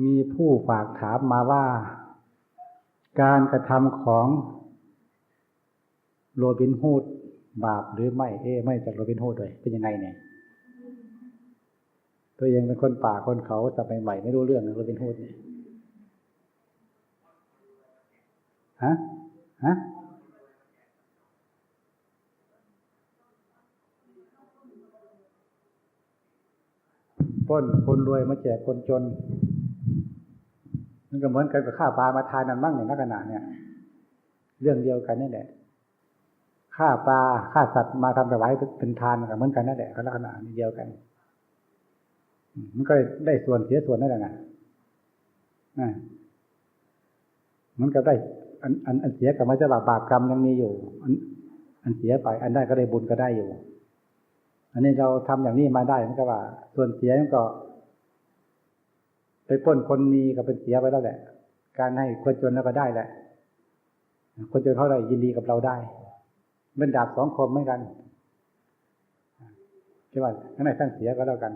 มีผู้ฝากถามมาว่า การกระทำของโรบินฮูดบาปหรือไม่ เอ๊ะไม่จากโรบินฮูดเลยเป็นยังไงเนี่ยตัวเองเป็นคนป่าคนเขาแต่ใหม่ไม่รู้เรื่องโรบินฮูดเนี่ยฮะฮะป้นคนรวยมาแจกคนจน มันก็เหมือนกันกับฆ่าปลามาทานนั่นมั่งในนักขณะเนี่ย เรื่องเดียวกันนี่แหละฆ่าปลาฆ่าสัตว์มาทำถวายเป็นทานกับเหมือนกันนั่นแหละก็ลักษณะเดียวกัน มันก็ได้ส่วนเสียส่วนนั่นแหละนะมันก็ได้อันอันอันเสียกับไม่ใช่บาปบาปกรรมยังมีอยู่อันอันเสียไป อันได้ก็ได้บุญก็ได้อยู่ อันนี้เราทำอย่างนี้มาได้มันก็ว่า ส่วนเสียมันก็ ไปป้นคนมีก็เป็นเสียไปแล้วแหละ การให้คนจนแล้วก็ได้แหละ คนจนเขาได้ยินดีกับเราได้เป็นดาบสองคมเหมือนกันใช่ไหมทั้งในทั้งเสียก็แล้วกัน